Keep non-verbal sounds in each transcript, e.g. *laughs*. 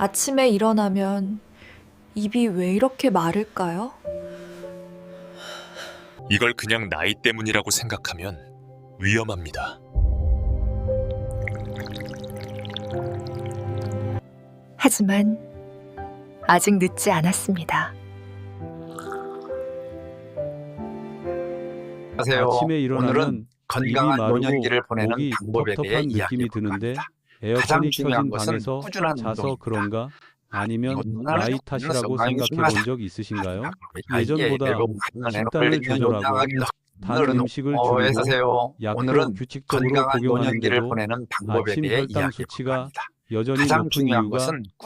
아침에 일어나면 입이 왜 이렇게 마를까요? 이걸 그냥 나이 때문이라고 생각하면 위험합니다. 하지만 아직 늦지 않았습니다. 안녕하세요. 아침에 오늘은 일어나면 건강한 입이 마르고 노년기를 보내는 목이 방법에 대해 텁텁한 느낌이 이야기해 드는데 에 어컨이 중요한 켜진 것은 방에서 꾸준한 자서. 그런가? 아니면 나이 탓이라고 생각해 본. 적 있으신가요? 예, 예전보다 식단을 조절하고 단 음식을 줄이고 약도 규칙적으로 복용하는데도 보내는 방법에 아침 대해 혈당 수치가. 여전히 가장 높은 이유가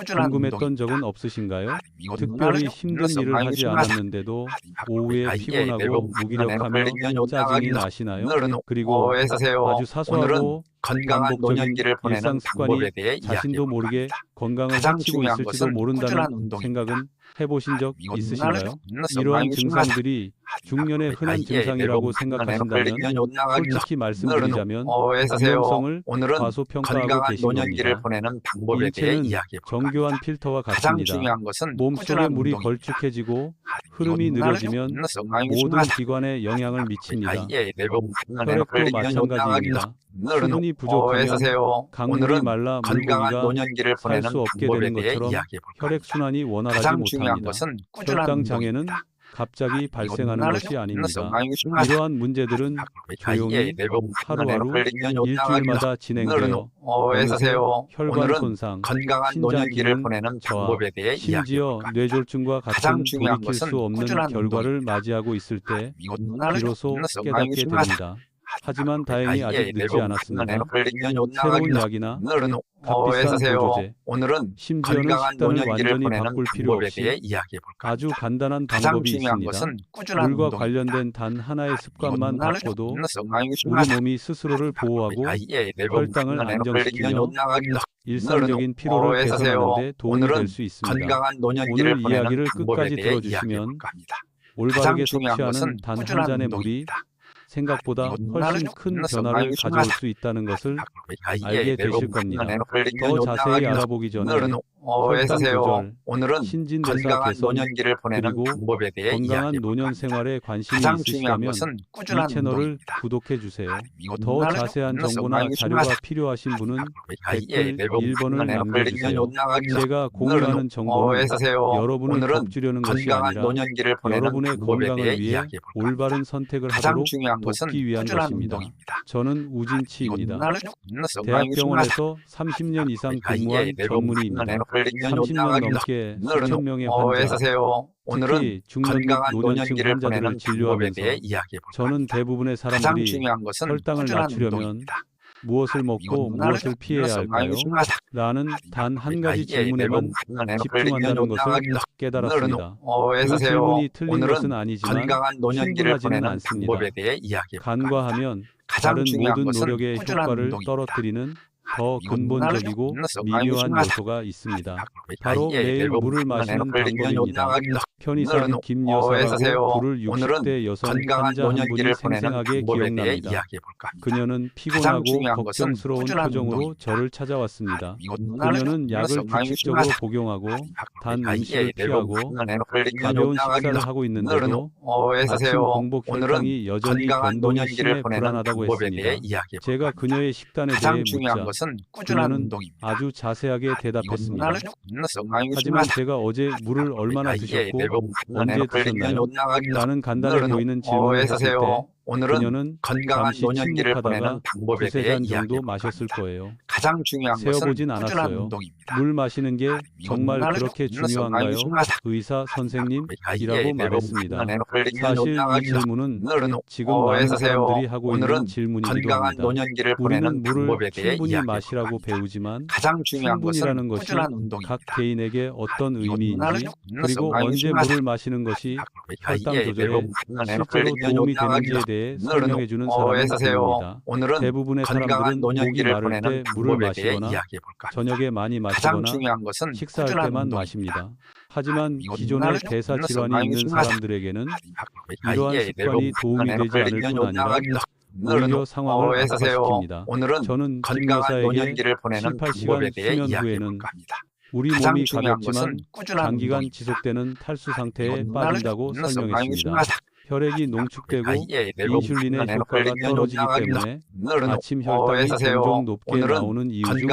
궁금했던. 적은 없으신가요? 특별히 힘든 일을 하지. 않았는데도 아, 오후에 예, 피곤하고 무기력하며 짜증이 나시나요? 그리고. 아주 사소하고 건강한 노년기를 보내는 일상 습관이 방법에 대해 자신도 볼 모르게. 건강을 해치고 있을지도 모른다는. 생각은 해보신 적 있으신가요? 이러한. 증상들이 중년의 흔한 예, 증상이라고 생각하신다면 솔직히 말씀드리자면 오늘은 과소평가하고 계신 겁니다. 보내는 볼 정교한. 필터와 같습니다. 몸속에 물이. 걸쭉해지고 아, 흐름이 느려지면 모든. 기관에 영향을 미칩니다. 아, 혈액도 마찬가지입니다. 수분이 부족하면 세요. 강물이 말라 건강한 노년기를 살 보내는 수 없게 방법에 되는 대해 이야기해 볼 겁니다. 혈액 순환이 원활하지 가장 중요한 못합니다. 혈당 장애는. 갑자기 발생하는 것이 아닙니다. 이러한 문제들은 아, 조용히 하루하루 일주일마다 진행되어. 혈관 손상, 신장 기능 저하, 심지어. 뇌졸중과 같은 돌이킬 수 없는 결과를. 맞이하고 있을 때 이건 비로소 깨닫게. 됩니다. 하지만 다행히 아, 아직 예, 늦지 않았습니다. 새로운 약이나 값비싼 세요. 보조제, 오늘은 심지어는 식단을 완전히 바꿀 필요 없이. 아주 간단한 방법이 있습니다. 물과. 관련된 단 하나의 습관만 바꿔도 우리. 몸이 스스로를 보호하고 아, 예, 내가 혈당을 안정시키며 일상적인 피로를 세요. 개선하는 데 도움이 될 수 있습니다. 오늘 이야기를 끝까지 들어주시면. 올바르게 섭취하는 단 한 잔의 물이. 생각보다 이건 훨씬 큰 변화를. 가져올 수 있다는 것을 아, 예, 알게 되실 겁니다. 더 자세히 알아보기 전에 어에서 혈당 세요. 조절, 오늘은 건강한 개선, 노년기를 보내는 방법에 대해 건강한 노년 생활에. 관심이 있으시다면 이 꾸준한 채널을. 구독해 주세요. 더 자세한 정보나 자료가. 필요하신 분은 댓글 내가 1번을 건강에 남겨주세요. 제가 공유하는 정보는. 여러분을 덕주려는 것이 아니라 여러분의 건강을 위해. 올바른 선택을 하도록 돕기 위한 것입니다. 저는 우진치입니다. 대학병원에서 30년 이상 근무한 전문의입니다. 건강에 걸리면 30년 요당하기도 넘게 오늘은 수천 명의 어에서 환자, 세요. 오늘은 건강한 노년층 노년기를 보내는 진료하면서 대해 이야기해 볼까 저는. 대부분의 사람들이 중요한 것은 혈당을 낮추려면 운동입니다. 무엇을 먹고 이건 나는 무엇을 피해야 할까요? 라는 단한 아, 가지 예, 질문에만 집중한다는 것을 깨달았습니다. 그. 질문이 틀린 것은 아니지만 충분하지는 않습니다. 간과하면 다른 모든 노력의 효과를. 떨어뜨리는 더 이건 근본적이고 미묘한. 요소가 있습니다. 아, 바로 예, 매일 물을 마시는 방법입니다. 편의상 오늘은 김 세요. 여사라고 부를 오늘은 60대 여성 환자 한 분이 생생하게 기억납니다. 그녀는 피곤하고 걱정스러운 표정으로. 저를 찾아왔습니다. 그녀는 약을 규칙적으로. 복용하고 단 아, 예, 음식을 내가 피하고 가벼운 식사를 하고 있는데도 아침. 공복 혈당이 여전히 건강한 노년기를 보내는 불안하다고 방법에 대해 했습니다. 이야기해 제가. 그녀의 식단에 대해 묻자 것은 꾸준한 운동입니다. 아주 자세하게 대답했습니다. 이건 건강에 하지만. *laughs* 제가 어제 물을 얼마나 아, 예, 드셨고 언제 드셨나요? 라는 간단해 보이는 질문을 어에서 했을 때. 오늘은 그녀는 건강한 노년기를 보내는 방법에 대해 잔 이야기해 마셨을. 거예요. 가장 중요한 것은 꾸준한. 운동입니다. 물 마시는 게 정말 그렇게 중요한가요? 의사 선생님? 이라고 내가 말했습니다. 사실 이 질문은 지금 많은. 사람들이 하고 있는 질문이기도 합니다. 우리는 물을 충분히 마시라고. 배우지만 가장 중요한 충분이라는 것이 각. 개인에게 어떤 의미인지 그리고 언제. 물을 마시는 것이 아, 혈당 예, 조절에 실제로 도움이 되는지에 대해 오늘은 설명해 주는 세요. 드뭅니다. 오늘은 대부분의 사람들은 목이 마를 보내는 때 물을 대해 마시거나 이야기해 볼까 합니다. 저녁에 많이 마시거나 중요한 것은 식사할 때만. 마십니다. 하지만 이건 기존의 대사 질환이 있는. 사람들에게는 아, 이러한 예, 습관이 도움이 되지 않을 뿐 아니라 오히려 상황을 세요. 악화시킵니다. 오늘은 저는 김 건강한 노년기를 보내는 7, 8 방법에 대해 수면 이야기해 후에는 볼까 합니다. 우리 몸이 가볍지만 장기간. 지속되는 탈수 상태에 빠진다고 설명했습니다. 혈액이 농축되고 예, 내가 인슐린의 효과가 떨어지기. 때문에 아침 어, 혈당이. 종종 높게 나오는 이유 중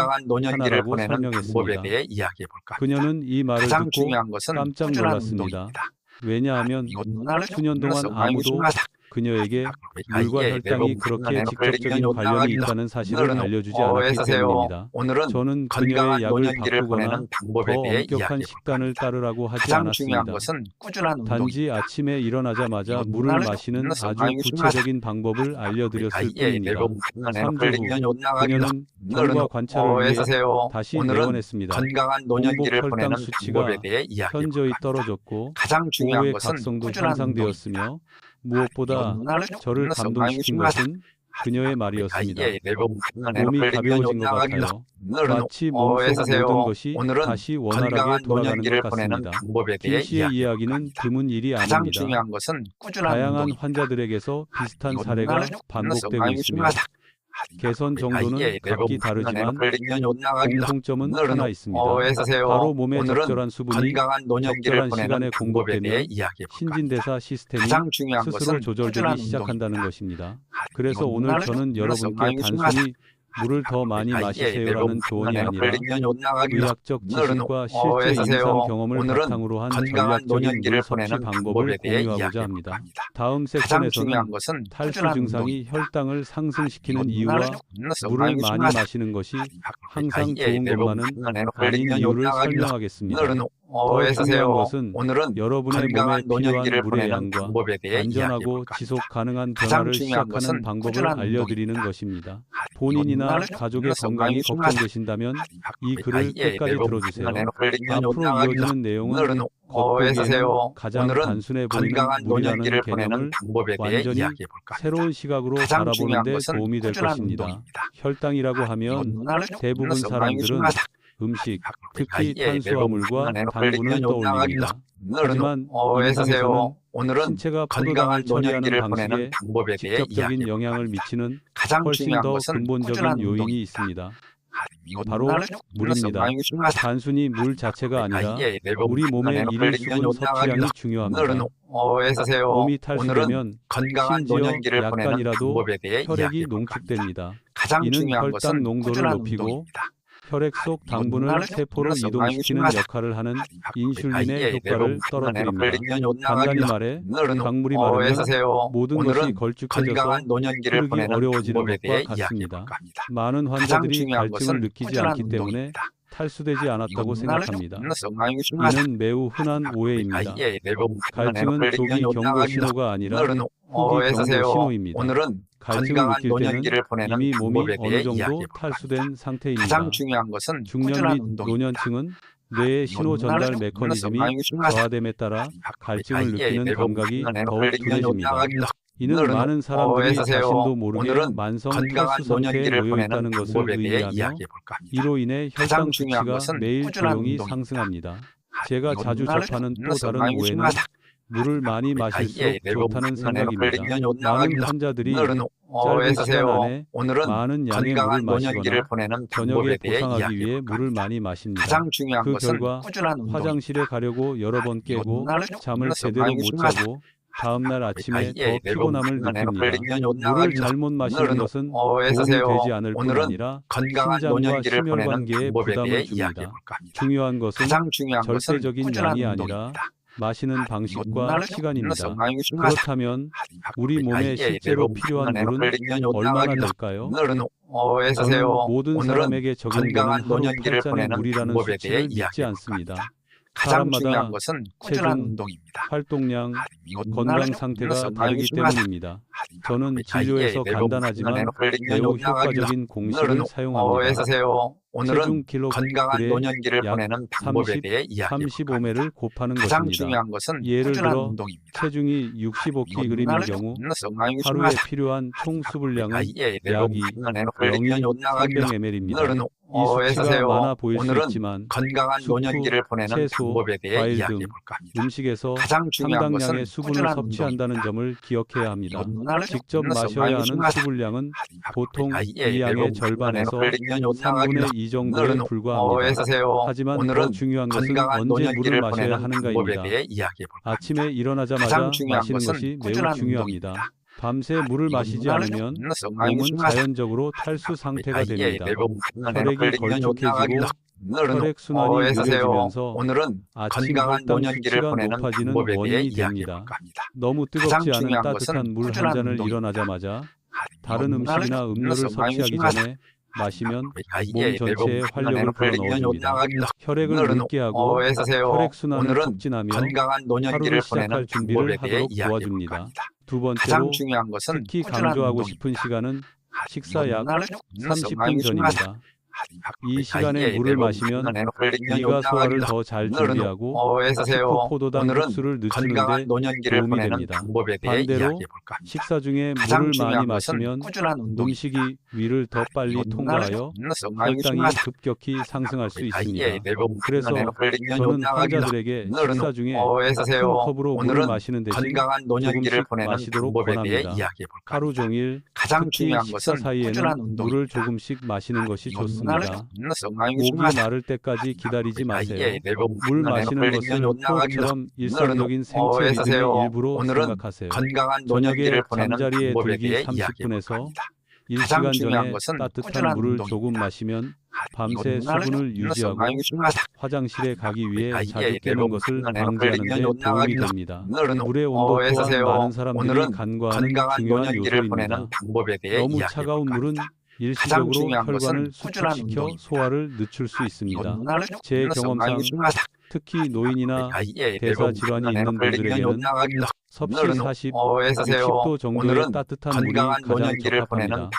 하나라고 설명했습니다. 그녀는 이 말을 듣고 깜짝 놀랐습니다. 왜냐하면 수년 동안 아무도. 그녀에게 아, 물과 예, 혈당이 내가 그렇게 직접적인 관련이. 있다는 사실을 알려주지 어, 않았기. 때문입니다. 오늘은 저는 그녀의 약을 바꾸거나 더 대해 엄격한 식단을. 따르라고 하지 않았습니다. 것은 꾸준한 단지. 아침에 일어나자마자 물을 마시는 아주 구체적인 방법을 알려드렸을 예, 뿐입니다. 내가 삼주 걸리면 후 연락합니다. 그녀는 결과 관찰을 어, 위해. 다시 내원했습니다. 건강한 노년기를 보내는 수치가 현저히. 떨어졌고 가장 중요한 것은 각성도 향상되었으며 무엇보다 눈알 저를 감동시킨 것은 그녀의 말이었습니다. 몸이 가벼워진 것 같아요. 마치 몸속. 모든 것이 다시 원활하게 돌아가는 것 같습니다. 김 씨의 이야기는. 드문 일이 아닙니다. 다양한. 환자들에게서 비슷한 이건 사례가 반복되고 많이 개선 정도는 각기 다르지만. 공통점은 하나 있습니다. 어. 바로 몸에 적절한 수분이 적절한 시간에 볼까. 신진대사 시스템이 스스로 조절되기 시작한다는. 것입니다. 아, 그래서 오늘 저는 여러분께 단순히 물을 더 많이 아, 예, 마시세요라는 내가 조언이 아니라. 의학적 지식과 어, 실제. 임상 경험을 바탕으로 한 건강한 전략적인 물 섭취 보내는 방법을 공유하고자 합니다. 다음 것은 탈수 증상이. 혈당을 상승시키는 이건 이유와 물을 많이. 마시는 것이 항상 예, 좋은 것만은 아닌 이유를. 설명하겠습니다. 어, 더. 중요한 것은 오늘은 여러분의 몸에 필요한 물의 양과 방법에 대해 이야기해 안전하고 지속. 가능한 변화를 시작하는 방법을 알려드리는. 것입니다. 아, 본인이나 가족의 건강이. 걱정되신다면 이 아, 글을 예, 끝까지 들어주세요. 앞으로. 이어지는 내용은 겉보기에는 에서세요. 가장 단순해 보이는 물이라는 개념을 방법에 대해 완전히. 새로운 시각으로 바라보는데 것은 도움이 될 것입니다. 혈당이라고 하면 이건 대부분 사람들은. 음식, 아, 특히 예, 탄수화물과 걸리면 떠올립니다. 하지만 어. 세상에서는 오늘은 신체가 건강한 노년기를 보내는 방법에 대해 직접적인 영향을. 미치는 가장 훨씬 더 근본적인 요인이. 있습니다. 아, 바로 물입니다. 중요하다. 단순히 물 자체가 아니라 예, 우리 몸의 걸리면 수분 섭취량이 중요합니다. 몸이 탈수되면 심지어 약간이라도 혈액이. 농축됩니다. 이는 혈당 농도를 높이고. 혈액 속 당분을 세포로 이동시키는 역할을 하는 아, 인슐린의 예, 효과를 떨어뜨립니다. 간단히. 말해 강물이 어, 마르면. 모든 것이 걸쭉해져서 노년기를 흐르기 보내는 어려워지는 것과 같습니다. 많은 환자들이 갈증을 느끼지 않기 때문에. 탈수되지 않았다고 이건 생각합니다. 이는 매우 흔한 오해입니다. 아, 예, 내가 갈증은 걸리면 조기 경고. 신호가 아니라 오늘은 어, 후기 경고. 신호입니다. 오늘은 갈증을 느낄 때는 이미 몸이 어느 정도 탈수된. 상태입니다. 가장 중요한 것은 중년 및. 노년층은 뇌의 신호 전달 메커니즘이. 저하됨에 따라 갈증을 아, 예, 느끼는 감각이 더욱 둔해집니다. 이는 많은 사람들이 에서세요. 자신도 모르게 만성 건강한 노년기를 보내는 있다는 것을 방법에 대해 의미하며 이야기해 볼까 합니다. 이로 인해 가장 혈당 중요한 수치가 것은 매일 꾸준한 조용히 운동입니다. 상승합니다. 아, 제가 이건 자주 접하는 또 다른 많이 오해는. 물을 많이 아, 마실수록 예, 내가 좋다는 생각입니다. 걸리면 많은. 환자들이 오늘은 어, 짧은 에서세요. 시간 안에 오늘은 많은 양의 물을 건강한 노년기를 마시거나 보내는 저녁에 방법에 대해 보상하기 이야기해 위해 볼까 물을 합니다. 많이 마십니다. 가장 중요한 그 것은 결과 꾸준한 운동. 화장실에 가려고 여러 번 깨고 이건 잠을 제대로 많이 못. 자고 다음 날 아침에 아, 예, 더 피곤함을 느낍니다. 물을. 잘못 마시는 것은 어, 도움이. 되지 않을 뿐 아니라 건강한 신장과 노년기를 심혈 보내는 관계에 방법에 부담을 줍니다. 중요한 것은 절대적인 양이. 아니라 마시는 이건 방식과 시간입니다. 그렇다면 우리 아, 몸에 예, 실제로 필요한 물은 얼마나. 될까요? 어, 저는. 모든 사람에게 적용되는 하루 노년기를 8잔의 보내는 물이라는 수치를 믿지 않습니다. 가장 중요한 것은 꾸준한 체중, 운동입니다. 활동량, 아, 건강 상태가 다르기. 때문입니다. 아, 저는 예, 진료에서 간단하지만 매우. 효과적인 공식을 사용합니다. 오늘은 건강한 노년기를 약 보내는 방법에 30, 대해 이야기해 볼까 합니다. 35매를 곱하는 가장. 중요한 것은 예를 들어 운동입니다. 체중이 이건 65kg인 눈알 경우 하루에. 필요한 총 수분량은 아, 오늘은 걸리면 연락합니다. 0.300ml입니다. 어, 수치가. 많아 보일 수 오늘은 있지만 건강한 수프, 노년기를 보내는 채소, 방법에 대해 과일 이야기해 등 볼까 합니다. 음식에서 가장 중요한 상당량의 것은 수분을 꾸준한 섭취한다는 운동입니다. 점을 기억해야 합니다. 운동을 직접 마셔야 하는. 수분량은 보통 아, 예, 이 양의 대부분 절반에서 걸리면 3분의 2 정도에 오늘은 불과합니다. 어서오세요. 하지만 더 오늘은 중요한 것은 건강한 언제 물을 노년기를 마셔야 보내는 방법에 하는가입니다. 대해 이야기해 볼까 아침에. 일어나자마자 가장 중요한 마시는 것은 것이 매우 꾸준한 중요합니다. 운동입니다. 밤새 물을 마시지 않으면 몸은 자연적으로 탈수 상태가 됩니다. 혈액이 걸쭉해지고 혈액 순환이 느려지면서 오늘은 아침 건강한 노년기를 보내는 높아지는 방법에 대해 원인이 이야기해 됩니다. 볼까 합니다. 너무 뜨겁지 않은 따뜻한 물 한 잔을. 일어나자마자 다른 음식이나 음료를 섭취하기. 전에 마시면 아, 몸 예, 전체에 활력을 불어넣어줍니다. 혈액을 오늘은 묽게 하고 어서오세요. 혈액 순환을 오늘은 촉진하며 건강한 노년기를 하루를 시작할 준비를 하도록 도와줍니다. 두 번째로 특히 강조하고 운동입니다. 싶은 시간은 식사 약 운동을 30분 전입니다. 이 시간에 물을 마시면 위가 소화를 더 잘 준비하고 어서오세요. 포도당 흡수를 늦추는데 도움이 됩니다. 방법에 대해 반대로 이야기해 볼까 합니다. 식사 중에 물을 많이 마시면. 음식이 위를 더 빨리 통과하여 혈당이 급격히 상승할 수 있습니다. 그래서 저는 환자들에게 식사 중에 큰 컵으로 물을 마시는 대신 조금씩 마시도록 권합니다. 하루. 종일 가장 특히 식사 사이에는 물을. 조금씩 마시는 것이 좋습니다. 목이 목이 마를 때까지 *laughs* 기다리지 마세요. 물물 마시는 것을 호흡처럼 일상적인 생체 리듬의 일부로 생각하세요. 저녁에 잠자리에 들기 대해 30분에서 가장 1시간 중요한 전에 것은 따뜻한 물을 운동입니다. 조금 마시면 밤새 이거는 수분을 유지하고 화장실에 가기 위해 아, 자주 예, 깨는 것을 방지하는 데 도움이 됩니다. 물의 온도 또한. 많은 사람들이 간과하는 중요한 요소입니다. 너무 차가운 물은 일시적으로 중요한 것은 혈관을 꾸준한 수축시켜 운동입니다. 소화를 늦출 수 있습니다. 이거는 제 경험상 특히 노인이나 아, 예, 대사 대부분 질환이 걸리면 있는 분들에게는 섭씨 오늘은 40, 어서오세요. 60도 정도의 따뜻한 물이 가장 적합합니다.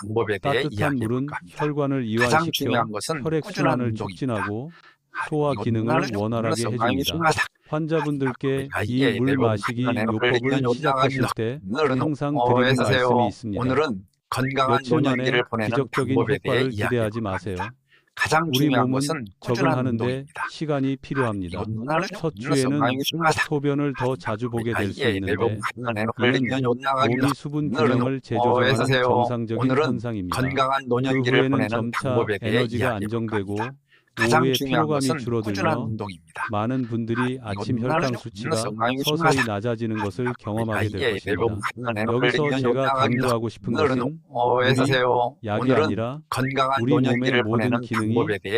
따뜻한 물은. 혈관을 가장 이완시켜 혈액 순환을. 촉진하고 소화 기능을 원활하게 해줍니다. 환자분들께 아, 이 예, 물 대부분 마시기 걸리면 요법을 시작하실 때 항상 드리는 어서오세요. 말씀이 있습니다. 오늘은 건강한 노년기를 보내는 기적적인 방법에 대해 효과를 기대하지 마세요. 합니다. 가장 우리 중요한 몸은 것은 꾸준한 적응하는데 운동입니다. 시간이 필요합니다. 이거는 첫 주에는. 소변을 더 자주 보게 될수 아, 예, 있는데 나가기도 몸이 수분 균형을 재조정하는 어서오세요. 정상적인 현상입니다. 건강한 그 노년기를 후에는 보내는 점차 방법에 대해 에너지가 이야기해 볼까 안정되고. 가장 중요한 피로감이 것은 꾸준한 줄어들며 운동입니다. 많은 분들이 아침 이거는 혈당 수치가 서서히. 낮아지는 것을 경험하게 될 아, 예, 것입니다. 여기서 제가 강조하고 싶은 오늘은 것은 어서오세요. 약이 오늘은 아니라 우리 몸의 모든 기능이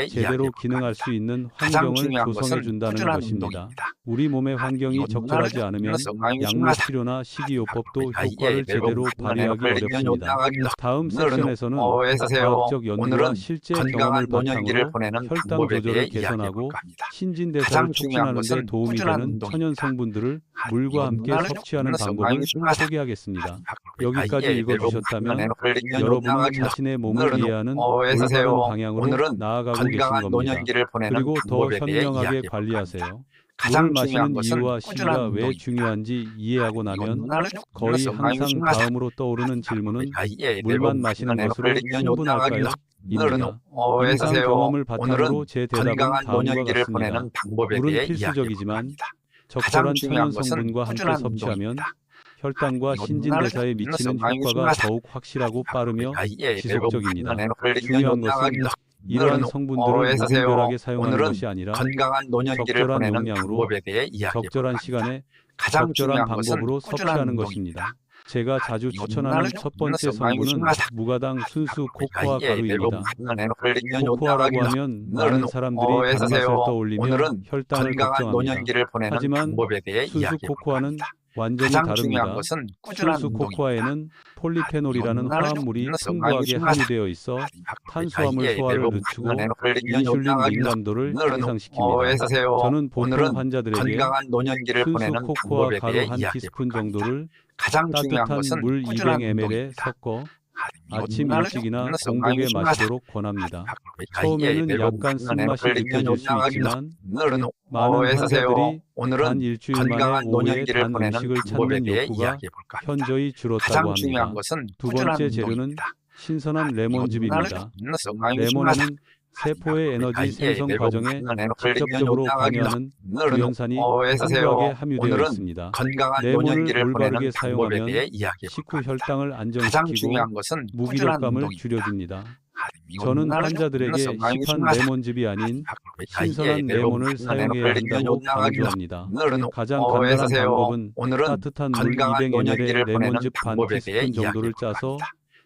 제대로 기능할. 수 있는 환경을 조성해 준다는 것입니다. 우리 몸의 환경이 적절하지 않으면 약물. 치료나 식이요법도 아, 예, 효과를 제대로 발휘하기 어렵습니다. 다음 오늘은 어서오세요. 과학적 연구와 오늘은 실제 경험을 바탕으로 혈당 방법에 조절을 대해 이야기해 개선하고. 신진대사를 촉진하는 데 도움이 되는. 천연 성분들을 물과 함께 섭취하는 방법을. 소개하겠습니다. 아, 여기까지 예, 읽어주셨다면 대부분 걸리면 여러분은 자신의 몸을 이해하는. 올바른 방향으로 오늘은 나아가고 계신 겁니다. 그리고 더 현명하게 관리하세요. 가장 마시는 이유와 시기가 왜. 중요한지 이해하고 나면 거의 항상. 다음으로 떠오르는 질문은 아, 예, 물만 마시는 것으로 충분할까요? 오늘은 어서오세요. 경험을 바탕으로 제 대답은 건강한 노년기를. 보내는 방법에 물은 대해 필수적이지만. 적절한 천연 성분과 함께 섭취하면. 혈당과 이거 신진대사에 미치는 효과가. 더욱 확실하고 빠르며 아, 예, 지속적입니다. 대부분 걸리면 중요한 것은 이러한 성분들을. 무분별하게 사용하는 것이 아니라 건강한 노년기를 보내는 방법에 대해 이야기해 적절한. 시간에 가장 적절한 방법으로 섭취하는. 것입니다. 제가 자주 이거 추천하는 첫 번째 성분은. 무가당 순수 코코아 아, 예, 가루입니다. 코코아라고 하면 많은 사람들이. 단맛을 떠올리며 오늘은 혈당을 건강한 걱정합니다. 노년기를 보내는 하지만 방법에 대해 순수 코코아는. 완전히 가장 중요한 다릅니다. 것은 꾸준한 운동입니다. 코코아에는 폴리페놀이라는 화합물이 풍부하게. 함유되어 있어 탄수화물 예, 소화를 늦추고 인슐린 민감도를 향상시킵니다. 어서오세요. 저는 보통 환자들에게 건강한 노년기를 순수 보내는 코코아 방법에 가루 대해 한 이야기해 티스푼 볼까 합니다. 정도를 가장 중요한 따뜻한 것은 물 꾸준한 200ml에 운동입니다. 섞어 아침 누나를 일찍이나 공복에. 마시도록 권합니다. 아, 예, 처음에는 약간 쓴맛이 느껴질 수 있지만 많은. 환자들이 단 일주일 만에 오후에 단 음식을 찾는 욕구가. 현저히 줄었다고 합니다. 두 번째 재료는. 신선한 이거 레몬즙입니다. 레몬에는 세포의 에너지 생성 과정에 직접적으로 관여하는 유연산이 풍부하게 함유되어 있습니다. 건강한 레몬을 노년기를 올바르게 보내는 방법에 사용하면 대해 이야기해 식후 혈당을 안정시키고 무기력감을. 줄여줍니다. 저는 환자들에게 시판. 레몬즙이 아닌 신선한 네, 레몬을 네, 사용해야 네, 한다고 네, 강조합니다. 가장 어, 간단한. 방법은 따뜻한 물 건강한 200ml에 노년기를 보내는 레몬즙 반 방법에 대해 티스푼 정도를 짜서.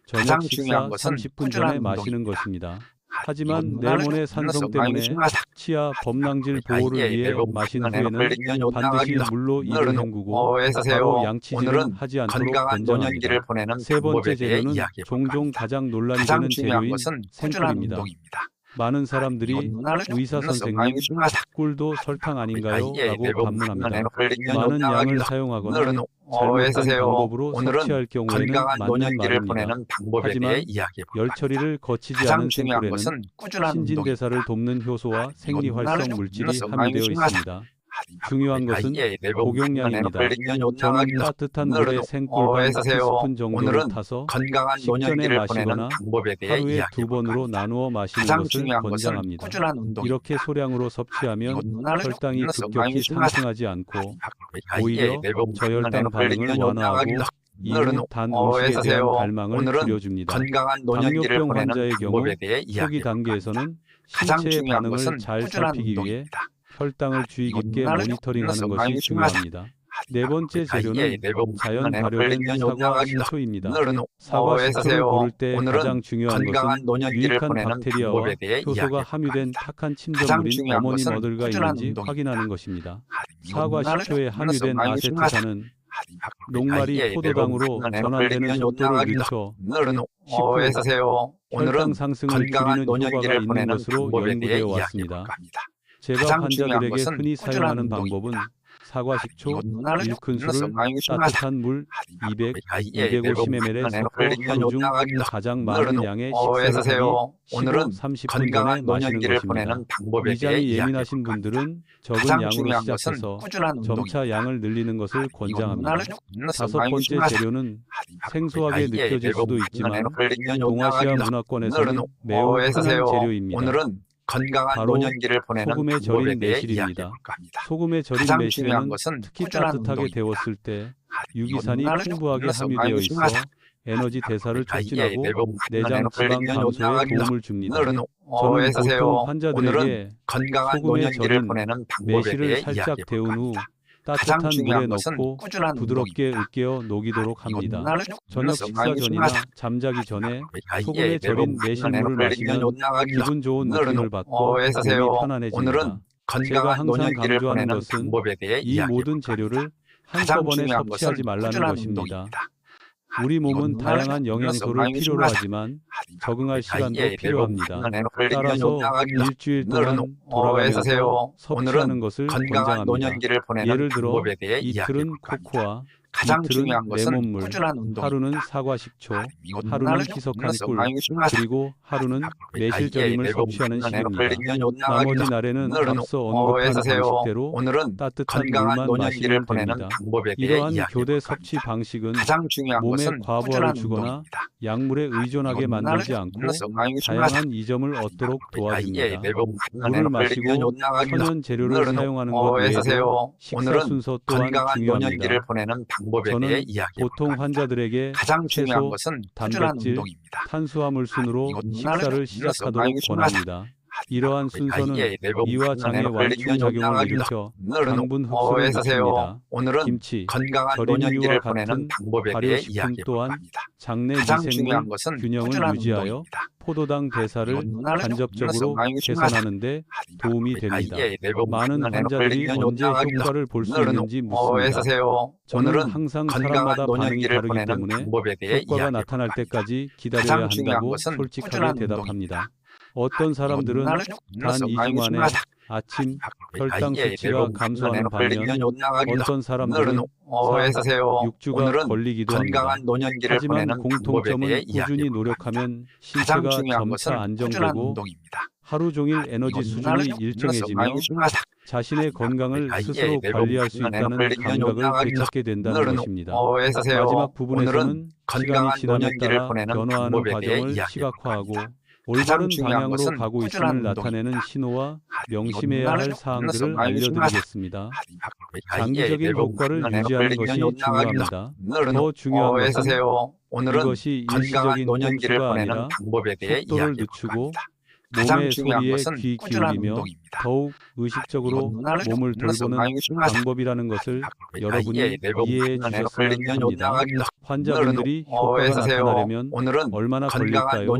저녁 식사 중요한 것은 30분 꾸준한 전에 마시는. 것입니다. 아, 하지만 레몬의 좀 산성 때문에. 치아 범랑질 아, 보호를 예, 위해 마신 후에는 반드시. 물로 입을 오늘은 헹구고 어, 애쓰세요. 바로 양치질은 하지 않도록 권장합니다. 세 번째 재료는 종종 가장 논란이 되는 재료인 생꿀입니다. 많은 사람들이 의사 선생님. 꿀도 설탕 아닌가요? 라고 대부분 반문합니다. 나는 홀링 연 많은 양을. 사용하거나 어, 잘못된 애쓰세요. 방법으로 섭취할 경우에는 맞는 말입니다. 보내는 방법에 하지만 열 처리를 거치지 않은 꾸준한 신진대사를. 돕는 효소와 생리활성 물질이 좀 함유되어 있습니다. 중요한 것은 복용량입니다. 저는. 따뜻한 물에 생꿀 어, 반 애쓰세요. 티스푼 정도를 타서 건강한 식전에 마시거나 하루에 두 번으로 나누어 마시는 것을 권장합니다. 이렇게 소량으로 섭취하면 혈당이 급격히 상승하지 않고 오히려 저혈당 반응을 완화하고 이후 단 어, 음식에 대한. 갈망을 줄여줍니다. 당뇨병 환자의 경우 초기 단계에서는 가장 신체의 중요한 반응을 것은 잘 살피기 위해. 혈당을 주의 이건 깊게 모니터링하는 것이. 중요합니다. 네 번째 아, 예, 재료는 대부분 자연 발효된 사과. 식초입니다. 사과 어, 식초를. 고를 때 가장 중요한 것은 유익한 박테리아와 효소가 함유된 탁한 침전물인 어머니 꾸준한 있는지. 확인하는 것입니다. 이건 사과 식초에 함유된. 아세트산은 녹말이 아, 예, 포도당으로 전환되는 연 속도를. 늦춰 오늘은 식후 어, 애쓰세요. 혈당 상승을 줄이는 효과가 있는 것으로 연구되어 왔습니다. 제가 환자들에게 흔히 사용하는 운동입니다. 방법은 사과 식초 이건 나를 1큰술을 많이 중요하다. 따뜻한 물 200, 아, 예, 250ml에 대부분 섞어 홀링 연 하루 중 요당하기도. 가장 많은 양의 어, 식사를 오늘은 15, 30분 전에 마시는 것입니다. 위장이 예민하신. 분들은 적은 양으로 시작해서. 점차 양을 늘리는 것을 권장합니다. 다섯 번째 중요하다. 재료는 아, 생소하게 예, 느껴질 수도 대부분 있지만 동아시아. 문화권에서는 오늘은 매우 어, 흔한. 재료입니다. 건강한 노년기를 보내는 소금에 절인 매실입니다. 소금에 절인 매실에는 특히 따뜻하게. 데웠을 때 아, 유기산이 나를 함유되어 있어. 에너지 대사를 아, 예, 촉진하고 대부분 내장 지방 감소에. 도움을 줍니다. 어, 저는 애쓰세요. 보통 환자들에게 소금에 절인 매실을 살짝 데운 후. 가장 따뜻한 물에 중요한 것은 넣고 꾸준한 부드럽게. 으깨어 녹이도록 합니다. 이건 나를 저녁 식사 전이나. 잠자기 전에 아, 소금에 예, 절인 대부분 매실물을 마시면. 기분 좋은 느낌을 받고 어, 애쓰세요. 몸이 편안해집니다. 제가 항상 강조하는 것은 이 모든 합니다. 재료를 한꺼번에 섭취하지 말라는 것입니다. 우리 몸은 다양한 영양소를 필요로. 하지만 적응할 시간도 아, 예, 필요합니다. 따라서. 일주일 동안 어, 돌아가면서. 섭취하는 것을 권장합니다. 예를 들어 이틀은. 코코아, 가장 이틀은 중요한 것은 레몬물, 꾸준한 운동. 하루는 사과 식초, 하루는 희석한 꿀, 그리고 하루는 매실절임을 예, 섭취하는 식입니다. 나머지 날에는 앞서 어, 언급한. 방식대로 오늘은 따뜻한 건강한 물만 노년기를 마시면 보내는. 방법에 대해 이러한 교대 섭취. 방식은 가장 중요한 몸에 과부하를 주거나. 약물에 의존하게 이건 만들지 않고. 다양한 이점을 얻도록 예, 도와줍니다. 대부분 물을 마시고 천연 재료를 사용하는 것 어, 외에도. 식사 순서 또한 중요합니다. 저는 보통. 환자들에게 가장 중요한 것은 단백질. 탄수화물 순으로 식사를 시작하도록. 권합니다. 이러한 순서는 예, 대부분 이와 장의 완충 작용을. 일으켜 당분 어, 흡수를. 늦춥니다. 오늘은 김치, 건강한 노년기를 보내는 방법에 대해 이야기해 또한. 장내 것은 균형을 유지하여 운동입니다. 포도당 대사를 이건 나를 간접적으로. 개선하는데 도움이 됩니다. 많은 환자들이 언제. 효과를 볼 수 있는지 어, 묻습니다. 저는 항상 사람마다 반응이 다르기 때문에 효과가 나타날. 때까지 기다려야 한다고 솔직하게 대답합니다. 어떤 사람들은 단 불러서 2주 많이 만에 중요하다. 아침 혈당 예, 수치가 감소하는 반면. 어떤 사람들은 오늘은 어, 사, 애쓰세요. 6주가 오늘은 걸리기도 합니다. 하지만 공통점은 꾸준히. 노력하면 신체가 점차 안정되고. 하루 종일 에너지 수준이 일정해지며. 자신의 건강을 스스로 관리할 수 있다는 감각을. 되찾게 된다는 것입니다. 어. 마지막 부분에서는 시간이 지남에 따라 변화하는 과정을 시각화하고. 올바른 방향으로 가고 있음을. 나타내는 신호와 아, 명심해야 할 사항들을 알려드리겠습니다. 장기적인 효과를 유지하는 것이 중요합니다. 더 중요한 것은 오늘은 이것이 일시적인 노년기를 보내는 방법에 대해 늦추고 겁니다. 가장 중요한 것은 귀 꾸준한 기울이며 운동입니다. 더욱 의식적으로 몸을 돌보는 방법이라는 것을 여러분이 이해해 주셨으면 합니다. 환자분들이 효과가 나타나려면 얼마나 걸릴까요?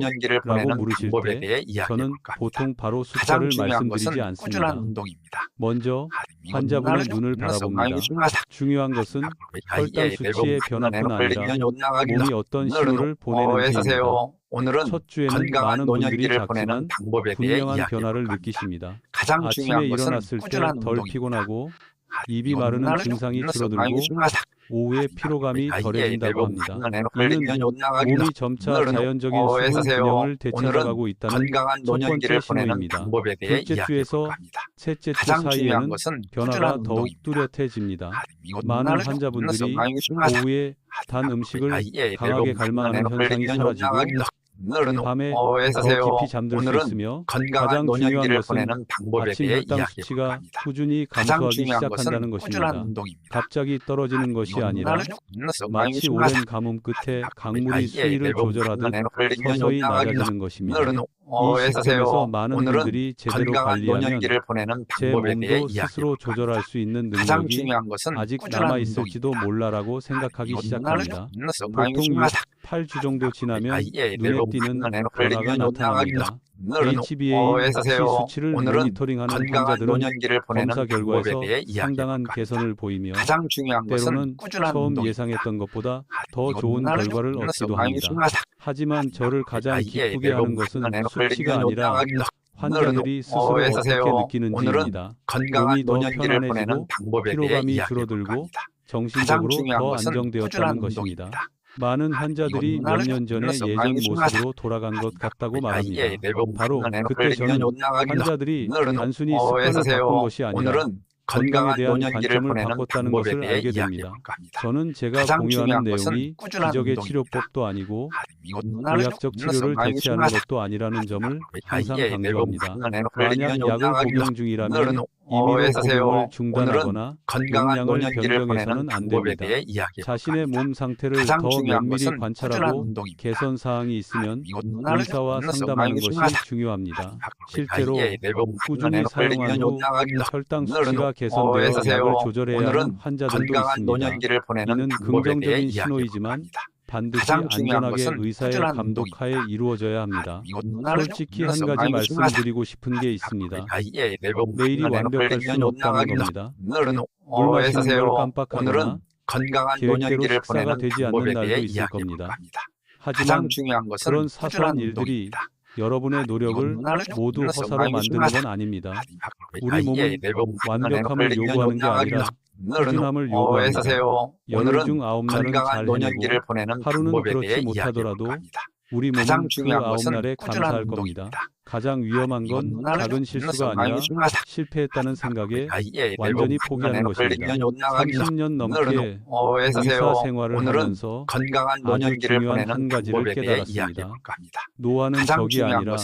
라고 물으실 때 저는. 보통 바로 숫자를 말씀드리지 않습니다. 먼저 환자분의 눈을 바라봅니다. 중요한 것은 혈당 수치의 변화뿐 아니라 몸이 어떤 신호를 보내는지입니다. 오늘은 첫 주에는 많은 분들이 노년기를 보내는 작지만 방법에 대해 분명한 변화를. 느끼십니다. 가장 아침에 중요한 것은 일어났을 때 꾸준한 덜 운동입니다. 피곤하고 아, 입이 마르는 증상이 줄어들고. 오후에 피로감이 덜해진다고 합니다. 이는 몸이 점차 자연적인 어, 수분 회사세요. 균형을 되찾아가고 있다는 건강한 첫 번째 보내는 신호입니다. 둘째 주에서. 셋째 주 사이에는 변화가 더욱. 뚜렷해집니다. 아, 많은 환자분들이. 오후에 단 음식을 강하게 갈망하는 현상이 사라지고 오늘은 밤에 어. 깊이 잠들 수 있으며 건강한 가장 중요한 노년기를 것은 보내는 방법에 아침 대해 혈당 수치가 겁니다. 꾸준히 가장 감소하기 중요한 시작한다는 것은 꾸준한 것입니다. 운동입니다. 갑자기 떨어지는 것이 이거 아니라 마치. 오랜 가뭄 끝에 아, 강물이 예, 수위를 조절하듯 서서히 낮아지는 것입니다. 오늘은 어, 이. 시점에서 많은 오늘은 분들이 제대로 건강한 관리하면 노년기를 보내는 제 방법에 대해 몸도 이야기해 스스로. 조절할 수 있는 가장 능력이 중요한 것은 아직 꾸준한 남아 있을지도. 몰라라고 생각하기 이거 시작합니다. 보통 중요하다. 8주 정도 지나면 아, 예, 눈에 띄는 변화가 나타납니다. HbA 어, 치 회사세요. 수치를 오늘은 모니터링하는 건강한 환자들은 노년기를 보내는 검사 방법에 결과에서 대해 상당한. 개선을 보이며 가장 중요한 것은 때로는 꾸준한 처음 운동입니다. 예상했던 것보다 더 이거 좋은 결과를 얻기도 합니다. 하지만 저를 가장 아, 예, 기쁘게 하는 것은 수치가 아니라 나가기도 환자들이 스스로 어, 어떻게. 느끼는지입니다. 건강한 노년기를 보내는 방법에 피로감이 줄어들고 정신적으로 더 안정되었다는 것입니다. 운동입니다. 많은 환자들이 몇년 만나서 예전. 모습으로 돌아간 것 같다고 아, 말합니다. 바로 그때 저는 환자들이 단순히 어, 습관을. 바꾼 것이 아니라 건강에 대한 관점을 바꿨다는 것을 알게 됩니다. 저는 제가 공유하는 내용이 기적의. 치료법도 아니고 의학적 치료를 대체하는. 것도 아니라는 점을 항상 강조합니다. 만약 약을 복용 중이라면 임의로 오늘은 중단하거나 건강한 용량을 변경해서는 안 됩니다. 자신의. 몸 상태를 더 면밀히 관찰하고. 개선 사항이 있으면 나를 의사와 상담하는 것이. 중요합니다. 아, 실제로 예, 내가 꾸준히 사용한 후 혈당 수치가 어, 개선되어. 약을 조절해야 하는 환자들도 있습니다. 이는 긍정적인 신호이지만. 반드시 안전하게 의사의 감독하에 이루어져야 합니다. 나를 솔직히 한 가지. 말씀드리고 싶은 게 있습니다. 아, 예, 내일이 완벽할 수는 없다는 겁니다. 물 어, 마시는. 걸 깜빡하거나 건강한 계획대로 노년기를 보내는 되지 않는 날도 있을 겁니다. 하지만 가장 중요한 것은 그런 사소한 일들이. 여러분의 노력을 모두 허사로 만드는 건 아닙니다. 우리 몸은 완벽함을 요구하는 게 아니라 오늘은 중 아홉 날은 건강한 잘 노년기를 보내는 하루는 방법에 대해 못하더라도 이야기해 볼 겁니다. 우리 몸은 가장 그 중요한 아홉 것은 날에 감사할 겁니다. 운동입니다. 가장 위험한 건 작은 실수가 아니라 실패했다는 생각에 완전히 포기하는 것입니다. 30년 넘게 의사 생활을 오늘은 하면서 건강한 노년기를 보내는 한 가지를 깨달았습니다. 겁니다. 노화는 적이 아니라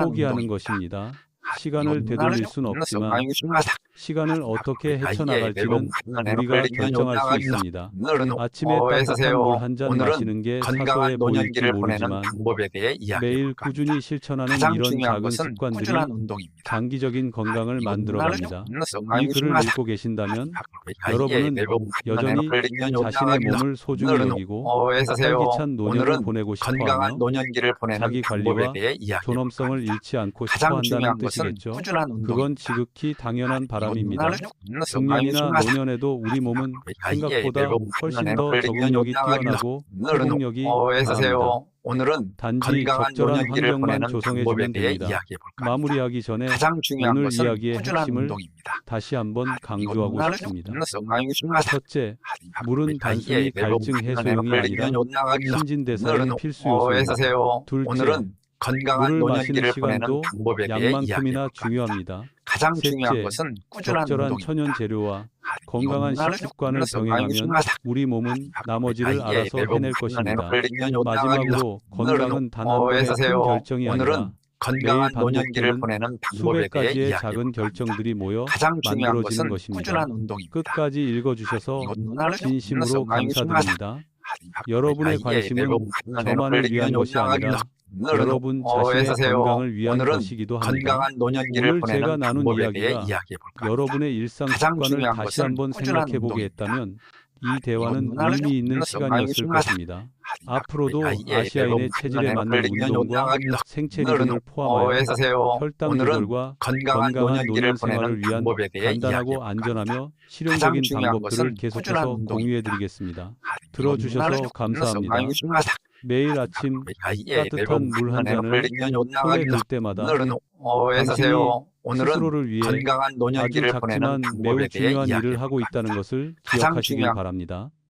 포기하는. 것입니다. 시간을 되돌릴 수는 없지만 시간을 어떻게 아, 헤쳐나갈지는 우리가 결정할 수 있습니다. 아침에 어, 따뜻한 회사세요. 물한 잔 마시는 게 사소해 보일지 모르지만 방법에 대해 이야기해 매일. 꾸준히 실천하는 이런 작은 습관들이. 장기적인 건강을 이거 만들어갑니다. 나를 이 글을 읽고 계신다면 아, 여러분은 예, 여전히 자신의 몸을 소중히 여기고 어, 회사세요. 활기찬 노년을 보내고 싶어하며 자기 관리와 존엄성을. 잃지 않고 가장 싶어 중요한 한다는 것은 뜻이겠죠. 그건 지극히 당연한 바람 입니다. 나를 중년이나 노년에도 우리 몸은 아, 예, 생각보다 훨씬 더 적응력이 뛰어나고 회복력이 어, 강합니다. 오늘은 단지 적절한 환경만 조성해주면 됩니다. 마무리하기 전에 가장 중요한 오늘 이야기의 핵심을 운동입니다. 다시 한번 강조하고 나를 싶습니다. 첫째, 물은 아, 단순히 예, 갈증 해소용이 아니라 신진대사의 오늘은 필수 어, 요소입니다. 둘째, 건강한 물을 마시는 시간도 양만큼이나. 중요합니다. 가장 중요한 것은 꾸준한 적절한 운동입니다. 천연 재료와 건강한 식습관을 병행하면 우리 몸은 나머지를 알아서 해낼 것입니다. 마지막으로 건강은 단한 번의 큰 결정이 아니라 건강한 노년기를 보내는 방법에 수백 대해 가지의 이야기해 작은 결정들이 모여 가장 중요한 만들어지는 것은 것입니다. 꾸준한 운동입니다. 끝까지 읽어주셔서 이건 누나를 진심으로 좀 감사드립니다. 여러분의 관심은 저만을 위한 것이 아니라 여러분 자신의 건강을 위한 오늘은 것이기도 합니다. 건강한 노년기를 오늘 보내는 제가 나눈 방법에 대해 이야기가 이야기해 볼까 여러분의 일상 가장 습관을 중요한 다시 것은 한번 꾸준한 생각해 보게. 했다면 이 대화는 누나를 의미 있는 좀 시간이었을 중요하다. 것입니다. 앞으로도 아시아인의 체질에 맞는 운동과 생체 오늘은 리듬을 포함하여 어에서 세요. 혈당 오늘은 조절과 건강한 건강한 노년기를 노년 생활을 위한 방법에 대해 이야기해 간단하고 볼까 안전하며 실용적인 중요한 방법들을 것은 계속해서. 공유해 드리겠습니다. 들어주셔서 좀 감사합니다. 중요하다. 매일 아침 예, 따뜻한 물 한 잔을 손에 들 때마다 오늘은 어에서세요. 오늘은 스스로를 위해 건강한 아주 작지만 매우 중요한 일을 하고 있다는 것을 기억하시길 바랍니다.